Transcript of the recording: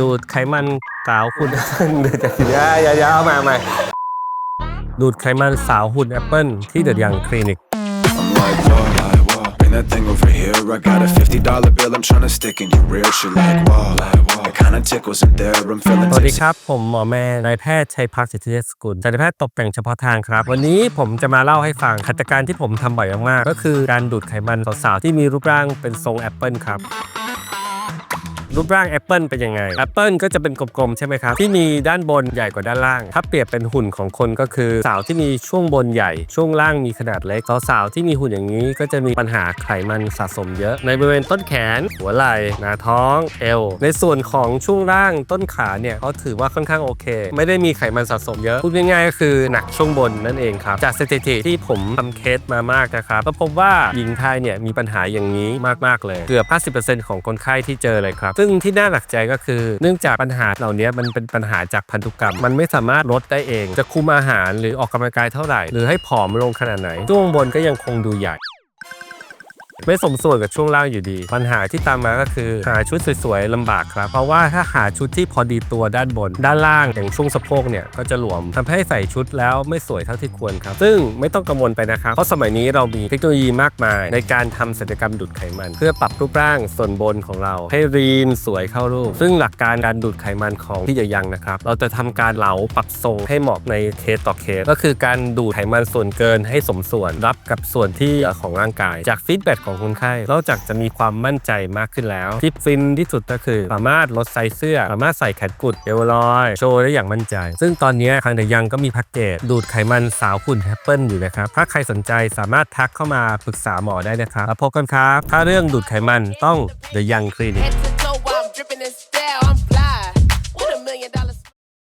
ดูดไขมันสาวหุ่นเดี๋ยวจะอย่าอย่าอย่าเอามาเอามาดูดไขมันสาวหุ่นแอปเปิลที่เดอะยังคลินิก I'm like, whoa, like, whoa. Bring that thing over here. I got a fifty dollar bill. I'm tryna stick in your real shit like, whoa, like, whoa. It kinda tickles in there. I'm feeling สวัสดี tipsy. ครับ ผมหมอแม่นายแพทย์ชัยพักสิทธิเดชสกุลศัลยแพทย์ตกแต่งเฉพาะทางครับ วันนี้ผมจะมาเล่าให้ฟังหัตถการที่ผมทำบ่อยมากๆก็คือการดูดไขมันสาวๆที่มีรูปร่างเป็นทรงแอปเปิลครับ รูปร่างแอปเปิลเป็นยังไงแอปเปิลก็จะเป็นกลมๆใช่ไหมครับที่มีด้านบนใหญ่กว่าด้านล่าง ถ้าเปรียบเป็นหุ่นของคนก็คือสาวที่มีช่วงบนใหญ่ ช่วงล่างมีขนาดเล็กสาวๆที่มีหุ่นอย่างนี้ก็จะมีปัญหาไขมันสะสมเยอะ ในบริเวณต้นแขน หัวไหล่หน้าท้องเอวในส่วนของช่วงล่างต้นขาเนี่ยเขาถือว่าค่อนข้างโอเค ไม่ได้มีไขมันสะสมเยอะพูดง่ายๆก็คือหนักช่วงบนนั่นเองครับจากสถิติที่ผมทำเคสมามากนะครับก็พบว่าหญิงไทยเนี่ยมีปัญหาอย่างนี้มากๆเลย เกือบ 50%ของคนไข้ที่เจอเลยครับซึ่งงที่น่าหนักใจก็คือ เนื่องจากปัญหาเหล่านี้มันเป็นปัญหาจากพันธุกรรม มันไม่สามารถลดได้เอง จะคุมอาหารหรือออกกำลังกายเท่าไหร่ หรือให้ผอมลงขนาดไหนช่วงบนก็ยังคงดูใหญ่ ไม่สมส่วนกับช่วงล่างอยู่ดี ปัญหาที่ตามมาก็คือ หาชุดสวยๆลำบากครับ เพราะว่าถ้าหาชุดที่พอดีตัวด้านบน ด้านล่างอย่างช่วงสะโพกเนี่ยก็จะหลวมทำให้ใส่ชุดแล้วไม่สวยเท่าที่ควรครับ ซึ่งไม่ต้องกังวลไปนะครับ เพราะสมัยนี้เรามีเทคโนโลยีมากมาย ในการทำศัลยกรรมดูดไขมัน เพื่อปรับรูปร่างส่วนบนของเรา ให้รีนสวยเข้ารูป ซึ่งหลักการการดูดไขมันของที่จะยังนะครับเราจะทำการเหลาปรับทรงให้เหมาะในเคสต่อเคสก็คือการดูดไขมันส่วนเกินให้สมส่วนรับกับส่วนที่ของร่างกาย จากฟีดแบ็กของคนไข้ นอกจากจะมีความมั่นใจมากขึ้นแล้ว ที่ฟินที่สุดก็คือ สามารถลดไซส์เสื้อ สามารถใส่แขนกุดเอวลอย โชว์ได้อย่างมั่นใจ ซึ่งตอนนี้ทางเดยังก็มีแพ็กเกจดูดไขมันสาวหุ่นแอปเปิลอยู่นะครับ ถ้าใครสนใจสามารถทักเข้ามาปรึกษาหมอได้นะครับแล้วพบกันครับ ถ้าเรื่องดูดไขมันต้องเดยังคลินิก dripping in style. I'm.